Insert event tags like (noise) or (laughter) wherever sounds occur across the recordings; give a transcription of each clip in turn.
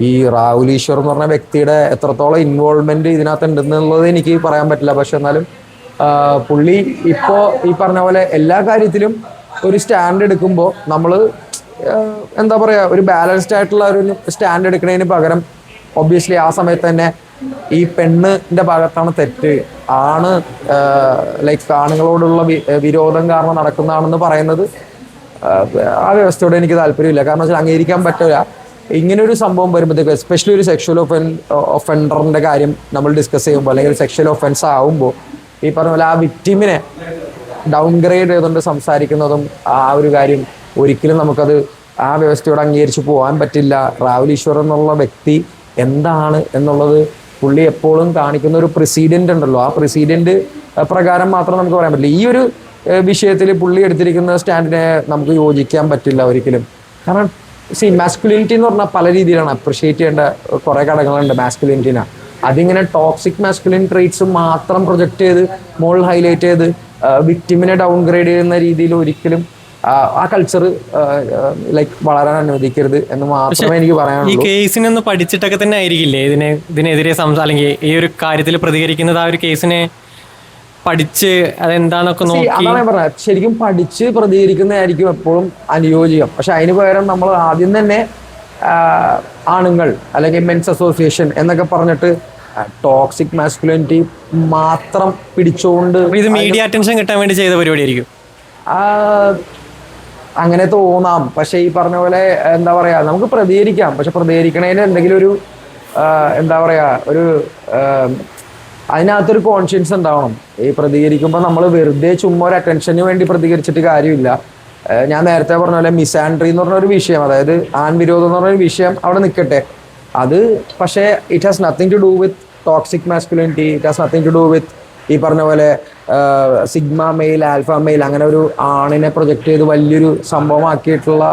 ഈ റാവുലീശ്വർ എന്ന് പറഞ്ഞ വ്യക്തിയുടെ എത്രത്തോളം ഇൻവോൾവ്മെന്റ് ഇതിനകത്ത് ഉണ്ടെന്നുള്ളത് എനിക്ക് പറയാൻ പറ്റില്ല. പക്ഷെ എന്നാലും പുള്ളി ഇപ്പോ ഈ പറഞ്ഞ പോലെ എല്ലാ കാര്യത്തിലും ഒരു സ്റ്റാൻഡ് എടുക്കുമ്പോൾ നമ്മൾ എന്താ പറയാ ഒരു ബാലൻസ്ഡ് ആയിട്ടുള്ള ഒരു സ്റ്റാൻഡ് എടുക്കുന്നതിന് പകരം ഒബ്വിയസ്ലി ആ സമയത്ത് തന്നെ ഈ പെണ്ണിന്റെ ഭാഗത്താണ് തെറ്റ്. ആണ് ലൈക്ക് ആണുങ്ങളോടുള്ള വിരോധം കാരണം നടക്കുന്നതാണെന്ന് പറയുന്നത് ആ വ്യവസ്ഥയോട് എനിക്ക് താല്പര്യമില്ല. കാരണം വെച്ചാൽ അംഗീകരിക്കാൻ പറ്റില്ല ഇങ്ങനെ ഒരു സംഭവം വരുമ്പോഴത്തേക്ക് എസ്പെഷ്യലി ഒരു സെക്ഷൽ ഒഫൻ ഒഫൻഡറിന്റെ കാര്യം നമ്മൾ ഡിസ്കസ് ചെയ്യുമ്പോൾ അല്ലെങ്കിൽ സെക്ഷൽ ഒഫൻസ് ആവുമ്പോൾ ഈ പറഞ്ഞ പോലെ ആ വിക്ടിമിനെ ഡൗൺഗ്രേഡ് ചെയ്തുകൊണ്ട് സംസാരിക്കുന്നതും ആ ഒരു കാര്യം ഒരിക്കലും നമുക്കത് ആ വ്യവസ്ഥയോട് അംഗീകരിച്ച് പോകാൻ പറ്റില്ല. രാഹുൽ ഈശ്വർ എന്നുള്ള വ്യക്തി എന്താണ് എന്നുള്ളത് പുള്ളി എപ്പോഴും കാണിക്കുന്ന ഒരു പ്രസിഡന്റ് ഉണ്ടല്ലോ. ആ പ്രസിഡന്റ് പ്രകാരം മാത്രം നമുക്ക് പറയാൻ പറ്റില്ല. ഈ ഒരു വിഷയത്തിൽ പുള്ളി എടുത്തിരിക്കുന്ന സ്റ്റാൻഡിനെ നമുക്ക് യോജിക്കാൻ പറ്റില്ല ഒരിക്കലും. കാരണം സി മാസ്കുലിനിറ്റി എന്ന് പറഞ്ഞാൽ പല രീതിയിലാണ് അപ്രിഷിയേറ്റ് ചെയ്യേണ്ട കുറെ ഘടകങ്ങളുണ്ട് മാസ്കുലിനിറ്റിനെ അതിങ്ങനെ ടോക്സിക് മാസ്കുലിൻ ട്രേറ്റ്സ് മാത്രം പ്രൊജക്ട് ചെയ്ത് മോൾ ഹൈലൈറ്റ് ചെയ്ത് വിക്ടിമിനെ ഡൗൺഗ്രേഡ് ചെയ്യുന്ന രീതിയിൽ ഒരിക്കലും ആ, കൾച്ചർ ലൈക്ക് വളരാൻ അനുവദിക്കരുത് എന്ന് മാത്രമേ എനിക്ക് പറയാനുള്ളൂ. ഈ കേസിനൊന്ന് പഠിച്ചിട്ടൊക്കെ തന്നെ ആയിരിക്കില്ലേ? ഇതിനെ ഇതിനെതിരെ സംസാരിക്കുക ഈ ഒരു കാര്യത്തിൽ പ്രതികരിക്കുന്നത് ആ ഒരു കേസിനെ പഠിച്ച് അതെന്താന്നൊക്കെ നോക്കി. അതാണ് പറഞ്ഞത്. ശരിക്കും പഠിച്ച് പ്രതികരിക്കുന്നതായിരിക്കും എപ്പോഴും അനുയോജ്യം. പക്ഷെ അതിന് പകരം നമ്മൾ ആദ്യം തന്നെ ആണുങ്ങൾ അല്ലെങ്കിൽ മെൻസ് അസോസിയേഷൻ എന്നൊക്കെ പറഞ്ഞിട്ട് ടോക്സിക് മാസ്കുലിനിറ്റി മാത്രം പിടിച്ചുകൊണ്ട് ഇത് മീഡിയ അറ്റൻഷൻ കിട്ടാൻ വേണ്ടി ചെയ്ത പരിപാടിയായിരിക്കും. അങ്ങനെ തോന്നാം. പക്ഷേ ഈ പറഞ്ഞ പോലെ എന്താ പറയാ നമുക്ക് പ്രതികരിക്കാം. പക്ഷെ പ്രതികരിക്കണതിന് എന്തെങ്കിലും ഒരു എന്താ പറയാ ഒരു അതിനകത്തൊരു കോൺഷ്യൻസ് ഉണ്ടാവണം. ഈ പ്രതികരിക്കുമ്പോൾ നമ്മൾ വെറുതെ ചുമ്മാ ഒരു അറ്റൻഷന് വേണ്ടി പ്രതികരിച്ചിട്ട് കാര്യമില്ല. ഞാൻ നേരത്തെ പറഞ്ഞ പോലെ മിസാൻട്രി എന്ന് പറഞ്ഞ ഒരു വിഷയം അതായത് ആൺവിരോധം എന്ന് പറഞ്ഞ ഒരു വിഷയം അവിടെ നിൽക്കട്ടെ അത് പക്ഷേ it has nothing to do with toxic masculinity it has nothing to do with ഈ പറഞ്ഞ പോലെ സിഗ്മ മെയിൽ ആൽഫ മെയിൽ അങ്ങനെ ഒരു ആണിനെ പ്രൊജക്റ്റ് ചെയ്ത് വലിയൊരു സംഭവമാക്കിയിട്ടുള്ള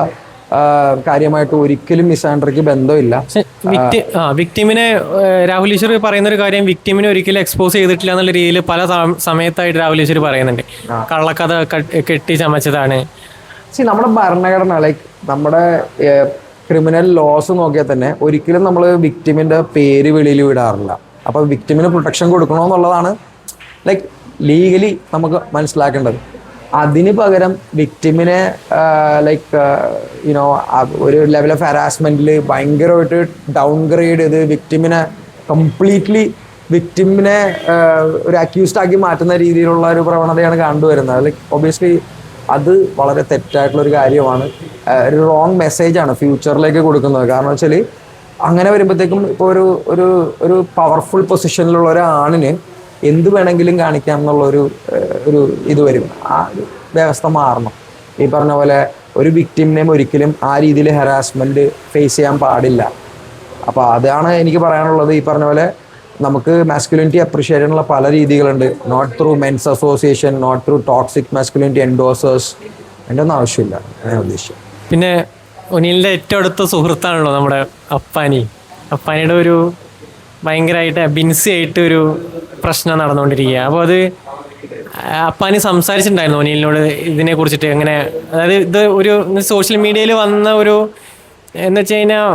കാര്യമായിട്ട് ഒരിക്കലും മിസാൻഡ്രിക്ക് ബന്ധമില്ല. വിക്ടി വിക്ടിമിനെ രാഹുൽ ഈശ്വർ പറയുന്ന ഒരു കാര്യം വിക്ടിമിനെ ഒരിക്കലും എക്സ്പോസ് ചെയ്തിട്ടില്ല എന്നുള്ള രീതിയിൽ പല സമയത്തായിട്ട് രാഹുൽ ഈശ്വർ പറയുന്നുണ്ട്. കള്ളക്കഥ കെട്ടി ചമച്ചതാണ്. സി നമ്മുടെ ഭരണഘടന ലൈക്ക് നമ്മുടെ ക്രിമിനൽ ലോസ് നോക്കിയാൽ തന്നെ ഒരിക്കലും നമ്മൾ വിക്ടിമിന്റെ പേര് വെളിയിൽ വിടാറില്ല. അപ്പൊ വിക്ടിമിന് പ്രൊട്ടക്ഷൻ കൊടുക്കണമെന്നുള്ളതാണ് ലൈക്ക് ലീഗലി നമുക്ക് മനസ്സിലാക്കേണ്ടത്. അതിന് പകരം വിക്ടിമിനെ ലൈക്ക് യുനോ ഒരു ലെവൽ ഓഫ് ഹരാസ്മെന്റിൽ ഭയങ്കരമായിട്ട് ഡൗൺ ഗ്രേഡ് ചെയ്ത് വിക്ടിമിനെ കംപ്ലീറ്റ്ലി വിക്ടിമിനെ ഒരു അക്യൂസ്ഡ് ആക്കി മാറ്റുന്ന രീതിയിലുള്ള ഒരു പ്രവണതയാണ് കണ്ടുവരുന്നത്. ലൈക്ക് ഒബിയസ്ലി അത് വളരെ തെറ്റായിട്ടുള്ള ഒരു കാര്യമാണ്. ഒരു റോങ് മെസ്സേജ് ആണ് ഫ്യൂച്ചറിലേക്ക് കൊടുക്കുന്നത്. കാരണം വെച്ചാൽ അങ്ങനെ വരുമ്പോഴത്തേക്കും ഇപ്പോൾ ഒരു ഒരു ഒരു പവർഫുൾ പൊസിഷനിലുള്ള ഒരാണിന് എന്ത് വേണമെങ്കിലും കാണിക്കാം എന്നുള്ള ഒരു ഇത് വരും. ആ വ്യവസ്ഥ മാറണം. ഈ പറഞ്ഞ പോലെ ഒരു വിക്ടിമിനെയും ഒരിക്കലും ആ രീതിയിൽ ഹരാസ്മെന്റ് ഫേസ് ചെയ്യാൻ പാടില്ല. അപ്പോൾ അതാണ് എനിക്ക് പറയാനുള്ളത്. ഈ പറഞ്ഞ പോലെ നമുക്ക് മാസ്കുലിനിറ്റി അപ്രിഷിയേറ്റ് ചെയ്യാനുള്ള പല രീതികളുണ്ട്. Not through men's association not through toxic masculinity endorsers എന്റെ ഒന്നും ആവശ്യമില്ല. ഞാൻ ഉദ്ദേശിച്ചു പിന്നെ ഒനിലിന്റെ ഏറ്റവും അടുത്ത സുഹൃത്താണല്ലോ നമ്മുടെ അപ്പാനി. അപ്പാനിയുടെ ഒരു ഭയങ്കരമായിട്ട് ബിൻസി ആയിട്ട് ഒരു പ്രശ്നം നടന്നുകൊണ്ടിരിക്കുക. അപ്പോൾ അത് അപ്പാനി സംസാരിച്ചിട്ടുണ്ടായിരുന്നു ഒനിലിനോട് ഇതിനെ കുറിച്ചിട്ട് എങ്ങനെ അതായത് ഇത് ഒരു സോഷ്യൽ മീഡിയയിൽ വന്ന ഒരു എന്ന് വെച്ച് കഴിഞ്ഞാൽ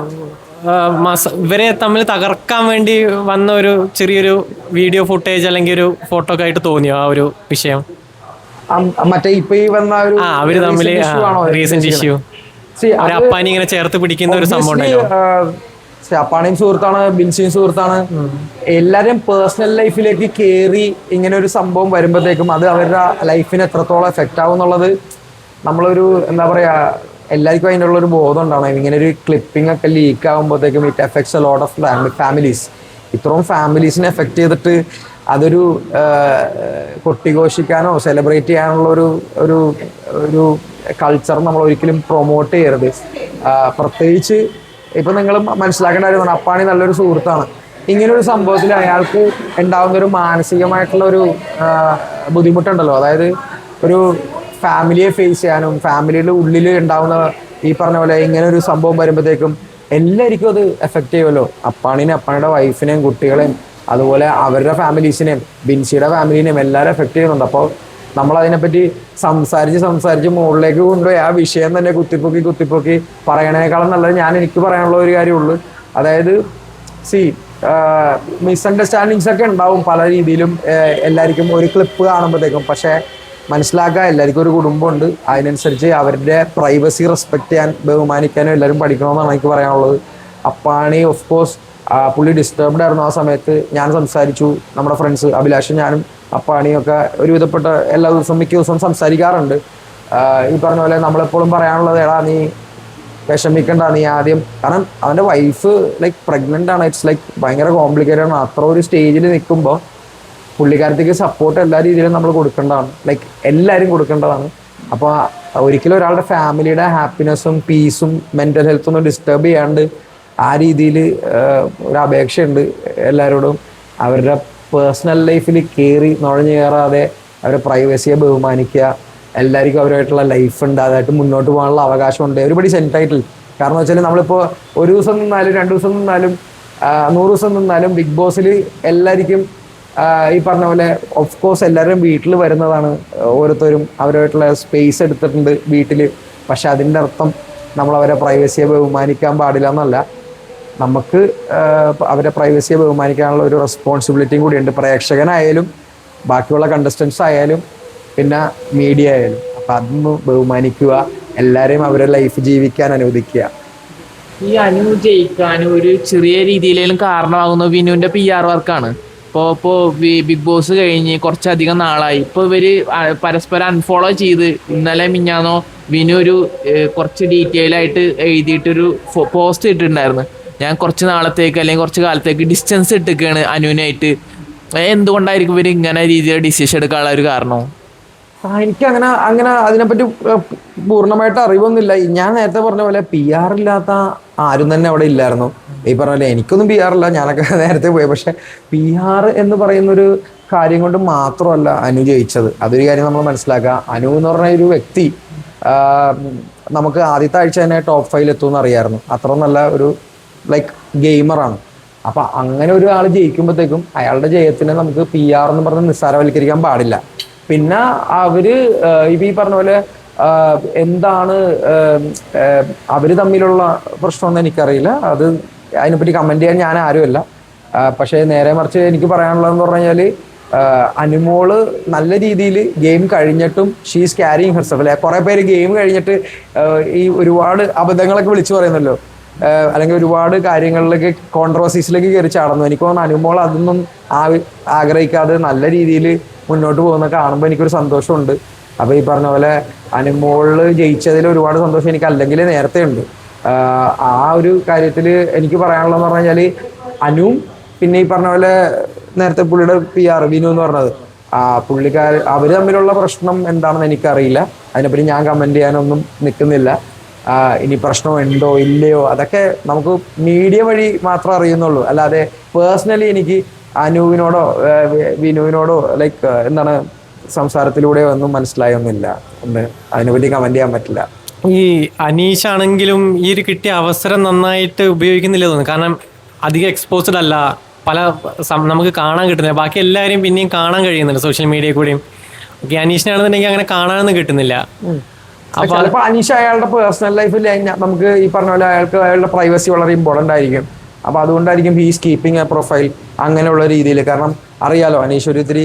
മസ ഇവരെ തമ്മിൽ തകർക്കാൻ വേണ്ടി വന്ന ഒരു ചെറിയൊരു വീഡിയോ ഫുട്ടേജ് അല്ലെങ്കിൽ ഒരു ഫോട്ടോ ഒക്കെ ആയിട്ട് തോന്നിയോ ആ ഒരു വിഷയം? മറ്റേ ഇപ്പൊ ഈ വന്ന ഒരു ആ അവർ തമ്മിൽ റീസെന്റ് ഇഷ്യൂ അപ്പാനി ഇങ്ങനെ ചേർത്ത് പിടിക്കുന്ന ഒരു സംഭവം ഉണ്ടല്ലോ see, സുഹൃത്താണ് ബിൻസിയും സുഹൃത്താണ്. എല്ലാവരും പേഴ്സണൽ ലൈഫിലേക്ക് കയറി ഇങ്ങനെ ഒരു സംഭവം വരുമ്പോഴത്തേക്കും അത് അവരുടെ ലൈഫിന് എത്രത്തോളം എഫക്റ്റ് ആവും എന്നുള്ളത് നമ്മളൊരു എന്താ പറയാ എല്ലാവർക്കും അതിനുള്ള ഒരു ബോധം ഉണ്ടാവണം. ഇങ്ങനെ ഒരു ക്ലിപ്പിംഗ് ഒക്കെ ലീക്ക് ആകുമ്പോഴത്തേക്കും it affects a lot of families ഇത്രയും ഫാമിലീസിനെ എഫക്ട് ചെയ്തിട്ട് അതൊരു കൊട്ടിഘോഷിക്കാനോ സെലിബ്രേറ്റ് ചെയ്യാനുള്ള ഒരു ഒരു ഒരു കൾച്ചർ നമ്മൾ ഒരിക്കലും പ്രൊമോട്ട് ചെയ്യരുത് പ്രത്യേകിച്ച് ഇപ്പൊ നിങ്ങൾ മനസ്സിലാക്കേണ്ട കാര്യമാണ് അപ്പാണി നല്ലൊരു സുഹൃത്താണ്. ഇങ്ങനെ ഒരു സംഭവത്തിൽ അയാൾക്ക് ഉണ്ടാകുന്ന ഒരു മാനസികമായിട്ടുള്ള ഒരു ബുദ്ധിമുട്ടുണ്ടല്ലോ. അതായത് ഒരു ഫാമിലിയെ ഫേസ് ചെയ്യാനും ഫാമിലിയുടെ ഉള്ളിൽ ഉണ്ടാവുന്ന ഈ പറഞ്ഞ പോലെ ഇങ്ങനെ ഒരു സംഭവം വരുമ്പോഴത്തേക്കും എല്ലാവർക്കും അത് എഫക്റ്റ് ചെയ്യുമല്ലോ. അപ്പാണിനെ അപ്പാണിയുടെ വൈഫിനെയും കുട്ടികളെയും അതുപോലെ അവരുടെ ഫാമിലീസിനെയും ബിൻസിയുടെ ഫാമിലീനെയും എല്ലാവരും എഫക്റ്റ് ചെയ്യുന്നുണ്ട്. അപ്പോൾ നമ്മൾ അതിനെപ്പറ്റി സംസാരിച്ച് സംസാരിച്ച് മുകളിലേക്ക് കൊണ്ടുപോയി ആ വിഷയം തന്നെ കുത്തിപ്പൊക്കി കുത്തിപ്പൊക്കി പറയണേക്കാളും നല്ലത് ഞാൻ എനിക്ക് പറയാനുള്ള ഒരു കാര്യമുള്ളൂ. അതായത് സി മിസ്അണ്ടർസ്റ്റാൻഡിങ്സ് ഒക്കെ ഉണ്ടാവും പല രീതിയിലും എല്ലാവർക്കും ഒരു ക്ലിപ്പ് കാണുമ്പോഴത്തേക്കും. പക്ഷേ മനസ്സിലാക്കുക എല്ലാവർക്കും ഒരു കുടുംബമുണ്ട്. അതിനനുസരിച്ച് അവരുടെ പ്രൈവസി റെസ്പെക്ട് ചെയ്യാൻ ബഹുമാനിക്കാനും എല്ലാവരും പഠിക്കണമെന്നാണ് എനിക്ക് പറയാനുള്ളത്. അപ്പാണി ഓഫ് കോഴ്സ് പുള്ളി ഡിസ്റ്റർബ്ഡ് ആയിരുന്നു ആ സമയത്ത്. ഞാൻ സംസാരിച്ചു. നമ്മുടെ ഫ്രണ്ട്സ് അഭിലാഷും ഞാനും അപ്പാണിയും ഒക്കെ ഒരുവിധപ്പെട്ട എല്ലാ ദിവസവും മിക്ക ദിവസവും സംസാരിക്കാറുണ്ട്. ഈ പറഞ്ഞ പോലെ നമ്മളെപ്പോഴും പറയാനുള്ളത് എടാ നീ വിഷമിക്കണ്ട നീ ആദ്യം കാരണം അവന്റെ വൈഫ് ലൈക്ക് പ്രഗ്നന്റ് ആണ്. ഇറ്റ്സ് ലൈക്ക് ഭയങ്കര കോംപ്ലിക്കേറ്റഡ് ആണ്. അത്ര ഒരു സ്റ്റേജിൽ നിൽക്കുമ്പോൾ പുള്ളിക്കാരത്തേക്ക് സപ്പോർട്ട് എല്ലാ രീതിയിലും നമ്മൾ കൊടുക്കേണ്ടതാണ്. ലൈക്ക് എല്ലാവരും കൊടുക്കേണ്ടതാണ്. അപ്പോൾ ഒരിക്കലും ഒരാളുടെ ഫാമിലിയുടെ ഹാപ്പിനെസ്സും പീസും മെന്റൽ ഹെൽത്തും ഒന്നും ഡിസ്റ്റർബ് ചെയ്യാണ്ട് ആ രീതിയിൽ ഒരു അപേക്ഷയുണ്ട് എല്ലാവരോടും അവരുടെ പേഴ്സണൽ ലൈഫിൽ കയറി നുഴഞ്ഞു കയറാതെ അവരുടെ പ്രൈവസിയെ ബഹുമാനിക്കുക. എല്ലാവർക്കും അവരുമായിട്ടുള്ള ലൈഫ് ഉണ്ട്. അതായിട്ട് മുന്നോട്ട് പോകാനുള്ള അവകാശമുണ്ട്. ഒരുപടി സെന്റായിട്ടിൽ കാരണം വെച്ചാൽ നമ്മളിപ്പോൾ ഒരു ദിവസം നിന്നാലും രണ്ട് ദിവസം നിന്നാലും നൂറ് ദിവസം നിന്നാലും ബിഗ് ബോസിൽ എല്ലാവർക്കും ഈ പറഞ്ഞ പോലെ ഓഫ് കോഴ്സ് എല്ലാവരും വീട്ടിൽ വരുന്നതാണ് ഓരോരുത്തരും അവരുമായിട്ടുള്ള സ്പേസ് എടുത്തിട്ടുണ്ട് വീട്ടിൽ പക്ഷെ അതിന്റെ അർത്ഥം നമ്മൾ അവരെ പ്രൈവസിയെ ബഹുമാനിക്കാൻ പാടില്ല എന്നല്ല. നമുക്ക് അവരെ പ്രൈവസിയെ ബഹുമാനിക്കാനുള്ള ഒരു റെസ്പോൺസിബിലിറ്റിയും കൂടിയുണ്ട് പ്രേക്ഷകനായാലും ബാക്കിയുള്ള കണ്ടസ്റ്റൻസ് ആയാലും പിന്നെ മീഡിയ ആയാലും. അപ്പം അതൊന്ന് ബഹുമാനിക്കുക എല്ലാവരെയും അവരെ ലൈഫ് ജീവിക്കാൻ അനുവദിക്കുക. ഈ അനു ജയിക്കാനും ഒരു ചെറിയ രീതിയിലും കാരണമാകുന്ന വിനുവിന്റെ പി ആർ വർക്കാണ്. ഇപ്പോൾ ഇപ്പോൾ ബിഗ് ബോസ് കഴിഞ്ഞ് കുറച്ചധികം നാളായി. ഇപ്പോൾ ഇവർ പരസ്പരം അൺഫോളോ ചെയ്ത് ഇന്നലെ മിഞ്ഞാന്നോ വിനു ഒരു കുറച്ച് ഡീറ്റെയിൽ ആയിട്ട് എഴുതിയിട്ടൊരു പോസ്റ്റ് ഇട്ടിട്ടുണ്ടായിരുന്നു. ഞാൻ കുറച്ച് നാളത്തേക്ക് അല്ലെങ്കിൽ കുറച്ച് കാലത്തേക്ക് ഡിസ്റ്റൻസ് ഇട്ടിരിക്കുകയാണ് അനുവിനായിട്ട്. എന്തുകൊണ്ടായിരിക്കും ഇവർ ഇങ്ങനെ രീതിയിൽ ഡിസിഷൻ എടുക്കാനുള്ള ഒരു കാരണം എനിക്ക് അങ്ങനെ അങ്ങനെ അതിനെപ്പറ്റി പൂർണമായിട്ട് അറിവൊന്നുമില്ല. ഞാൻ നേരത്തെ പറഞ്ഞ പോലെ പി ആർ ഇല്ലാത്ത ആരും തന്നെ അവിടെ ഇല്ലായിരുന്നു. ഈ പറഞ്ഞ പോലെ എനിക്കൊന്നും പി ആർ ഇല്ല. ഞാനൊക്കെ (laughs) നേരത്തെ പോയി. പക്ഷെ പി ആർ എന്ന് പറയുന്ന ഒരു കാര്യം കൊണ്ട് മാത്രമല്ല അനു ജയിച്ചത്. അതൊരു കാര്യം നമ്മൾ മനസ്സിലാക്കുക. അനു എന്ന് പറഞ്ഞ ഒരു വ്യക്തി നമുക്ക് ആദ്യത്തെ ആഴ്ച തന്നെ ടോപ്പ് ഫൈവ് എത്തുമെന്ന് അറിയായിരുന്നു. അത്ര നല്ല ഒരു ലൈക്ക് ഗെയിമറാണ് അപ്പൊ അങ്ങനെ ഒരാൾ ജയിക്കുമ്പോഴത്തേക്കും അയാളുടെ ജയത്തിനെ നമുക്ക് പി ആർ എന്ന് പറഞ്ഞ് നിസ്സാരവൽക്കരിക്കാൻ പാടില്ല. പിന്നെ അവർ ഇപ്പൊ ഈ പറഞ്ഞ പോലെ എന്താണ് അവർ തമ്മിലുള്ള പ്രശ്നമൊന്നും എനിക്കറിയില്ല. അത് അതിനെപ്പറ്റി കമന്റ് ചെയ്യാൻ ഞാൻ ആരുമല്ല. പക്ഷേ നേരെ മറിച്ച് എനിക്ക് പറയാനുള്ളതെന്ന് പറഞ്ഞു കഴിഞ്ഞാൽ അനുമോൾ നല്ല രീതിയിൽ ഗെയിം കഴിഞ്ഞിട്ടും ഷീസ് ക്യാരിങ് ഹെർസെഫ് അല്ലെ? കുറെ പേര് ഗെയിം കഴിഞ്ഞിട്ട് ഈ ഒരുപാട് അബദ്ധങ്ങളൊക്കെ വിളിച്ചു പറയുന്നല്ലോ. അല്ലെങ്കിൽ ഒരുപാട് കാര്യങ്ങളിലേക്ക് കോൺട്രവേഴ്സീസിലേക്ക് കയറി ചാടുന്നു. എനിക്ക് തോന്നുന്നു അനുമോൾ അതൊന്നും ആഗ്രഹിക്കാതെ നല്ല രീതിയിൽ മുന്നോട്ട് പോകുന്ന കാണുമ്പോൾ എനിക്കൊരു സന്തോഷമുണ്ട്. അപ്പൊ ഈ പറഞ്ഞ പോലെ അനുമോളിൽ ജയിച്ചതിൽ ഒരുപാട് സന്തോഷം എനിക്ക് അല്ലെങ്കിൽ നേരത്തെ ഉണ്ട്. ആ ഒരു കാര്യത്തിൽ എനിക്ക് പറയാനുള്ളതെന്ന് പറഞ്ഞു കഴിഞ്ഞാൽ അനുവും പിന്നെ ഈ പറഞ്ഞ പോലെ നേരത്തെ പുള്ളിയുടെ പി ആർ വിനു എന്ന് പറഞ്ഞത്. ആ പുള്ളിക്കാർ അവർ തമ്മിലുള്ള പ്രശ്നം എന്താണെന്ന് എനിക്കറിയില്ല. അതിനെപ്പറ്റി ഞാൻ കമന്റ് ചെയ്യാനൊന്നും നിൽക്കുന്നില്ല. ഇനി പ്രശ്നം ഉണ്ടോ ഇല്ലയോ അതൊക്കെ നമുക്ക് മീഡിയ വഴി മാത്രം അറിയുന്നുള്ളൂ. അല്ലാതെ പേഴ്സണലി എനിക്ക് അനുവിനോടോ വിനുവിനോടോ ലൈക്ക് എന്താണ് സംസാരത്തിലൂടെയോ ഒന്നും മനസ്സിലായൊന്നുമില്ല. ഒന്ന് അതിനെപ്പറ്റി കമന്റ് ചെയ്യാൻ പറ്റില്ല. ഈ അനീഷ് ആണെങ്കിലും ഈ ഒരു കിട്ടിയ അവസരം നന്നായിട്ട് ഉപയോഗിക്കുന്നില്ല തോന്നുന്നു. കാരണം അധികം എക്സ്പോസ്ഡ് അല്ല. പല നമുക്ക് കാണാൻ കിട്ടുന്നില്ല. ബാക്കി എല്ലാവരെയും പിന്നെയും കാണാൻ കഴിയുന്നുണ്ട് സോഷ്യൽ മീഡിയയിൽ കൂടിയും. ഓക്കെ അനീഷിനാണെന്നുണ്ടെങ്കിൽ അങ്ങനെ കാണാനൊന്നും കിട്ടുന്നില്ല. ചിലപ്പോൾ അനീഷ് അയാളുടെ പേഴ്സണൽ ലൈഫിൽ നമുക്ക് ഈ പറഞ്ഞ പോലെ അയാൾക്ക് അയാളുടെ പ്രൈവസി വളരെ ഇമ്പോർട്ടന്റ് ആയിരിക്കും. അപ്പൊ അതുകൊണ്ടായിരിക്കും ഹീസ് കീപ്പിംഗ് എ പ്രൊഫൈൽ അങ്ങനെയുള്ള രീതിയിൽ കാരണം അറിയാലോ അനീഷ് ഒരു ഇത്തിരി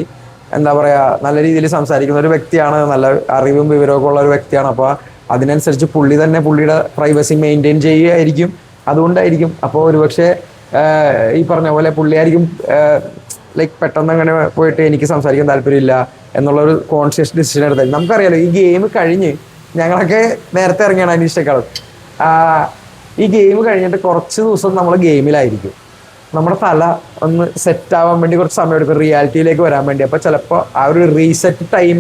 എന്താ പറയാ നല്ല രീതിയിൽ സംസാരിക്കുന്ന ഒരു വ്യക്തിയാണ് നല്ല അറിവും വിവരമൊക്കെ ഉള്ള ഒരു വ്യക്തിയാണ്. അപ്പൊ അതിനനുസരിച്ച് പുള്ളി തന്നെ പുള്ളിയുടെ പ്രൈവസി മെയിന്റെയിൻ ചെയ്യുകയായിരിക്കും. അതുകൊണ്ടായിരിക്കും. അപ്പോൾ ഒരുപക്ഷെ ഈ പറഞ്ഞ പോലെ പുള്ളിയായിരിക്കും ലൈക്ക് പെട്ടെന്ന് അങ്ങനെ പോയിട്ട് എനിക്ക് സംസാരിക്കാൻ താല്പര്യമില്ല എന്നുള്ള ഒരു കോൺഷ്യസ് ഡിസിഷൻ എടുത്തായിരിക്കും. നമുക്കറിയാലോ ഈ ഗെയിം കഴിഞ്ഞ് ഞങ്ങളൊക്കെ നേരത്തെ ഇറങ്ങിയാണ് അനീഷിനേക്കാളും ഈ ഗെയിം കഴിഞ്ഞിട്ട് കുറച്ച് ദിവസം നമ്മൾ ഗെയിമിലായിരിക്കും. നമ്മുടെ തല ഒന്ന് സെറ്റ് ആവാൻ വേണ്ടി കുറച്ച് സമയം എടുക്കും. റിയാലിറ്റിയിലേക്ക് വരാൻ വേണ്ടി. അപ്പോൾ ചിലപ്പോൾ ആ ഒരു റീസെറ്റ് ടൈം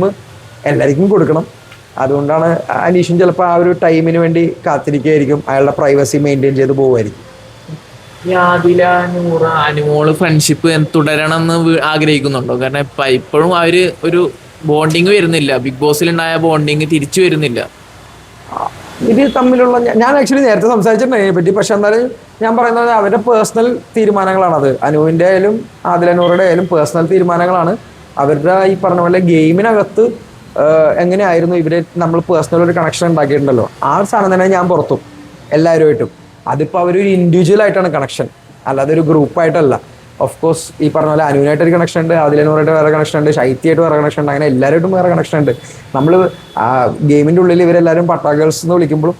എല്ലാവർക്കും കൊടുക്കണം. അതുകൊണ്ടാണ് അനീഷും ചിലപ്പോൾ ആ ഒരു ടൈമിന് വേണ്ടി കാത്തിരിക്കുകയായിരിക്കും അയാളുടെ പ്രൈവസി മെയിന്റെയിൻ ചെയ്ത് പോകുമായിരിക്കും അനുമോൾ ഫ്രണ്ട്ഷിപ്പ് തുടരണം എന്ന് ആഗ്രഹിക്കുന്നുണ്ടോ? കാരണം ഇപ്പൊ ഇപ്പോഴും അവർ ഒരു ബോണ്ടിങ് വരുന്നില്ല. ബിഗ് ബോസിൽ ഉണ്ടായ ബോണ്ടിങ് തിരിച്ചു വരുന്നില്ല. ഇത് തമ്മിലുള്ള ഞാൻ ആക്ച്വലി നേരത്തെ സംസാരിച്ചിട്ടുണ്ട് അതിനെ പറ്റി. പക്ഷെ എന്നാലും ഞാൻ പറയുന്നത് അവരുടെ പേഴ്സണൽ തീരുമാനങ്ങളാണ് അത് അനുവിന്റെ ആയാലും ആദിലനൂറുടെ ആയാലും പേഴ്സണൽ തീരുമാനങ്ങളാണ്. അവരുടെ ഈ പറഞ്ഞ പോലെ ഗെയിമിനകത്ത് എങ്ങനെയായിരുന്നു ഇവരെ നമ്മൾ പേഴ്സണൽ ഒരു കണക്ഷൻ ഉണ്ടാക്കിയിട്ടുണ്ടല്ലോ? ആ സാധനം തന്നെ ഞാൻ പുറത്തും. എല്ലാവരുമായിട്ടും. അതിപ്പോൾ അവരൊരു ഇൻഡിവിജ്വൽ ആയിട്ടാണ് കണക്ഷൻ അല്ലാതെ ഒരു ഗ്രൂപ്പായിട്ടല്ല ഓഫ് കോഴ്സ് ഈ പറഞ്ഞ പോലെ അനുവിനായിട്ട് ഒരു കണക്ഷൻ ഉണ്ട് അതിലെന്നൂറായിട്ട് വേറെ കണക്ഷൻ ഉണ്ട് ശൈത്യമായിട്ട് വേറെ കണക്ഷൻ ഉണ്ട് അങ്ങനെ എല്ലാവരുമായിട്ടും വേറെ കണക്ഷൻ ഉണ്ട്. നമ്മൾ ഗെയിമിന്റെ ഉള്ളിൽ ഇവരെല്ലാവരും പട്ടാഗേൾസ് എന്ന് വിളിക്കുമ്പോഴും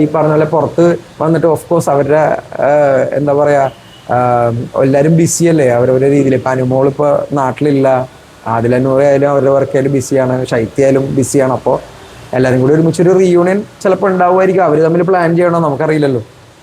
ഈ പറഞ്ഞ പോലെ പുറത്ത് വന്നിട്ട് ഓഫ് കോഴ്സ് അവരുടെ എന്താ പറയുക എല്ലാവരും ബിസി അല്ലേ? അവരവരുടെ രീതിയിൽ ഇപ്പം അനുമോൾ ഇപ്പോൾ നാട്ടിലില്ല അതിലന്നൂറ് ആയാലും അവരുടെ വർക്കായാലും ബിസിയാണ് ശൈത്യായാലും ബിസിയാണ് അപ്പോൾ എല്ലാവരും കൂടി ഒരുമിച്ചൊരു റീയൂണിയൻ ചിലപ്പോൾ ഉണ്ടാവുമായിരിക്കും. അവർ തമ്മിൽ പ്ലാൻ ചെയ്യണോ? നമുക്കറിയില്ലല്ലോ.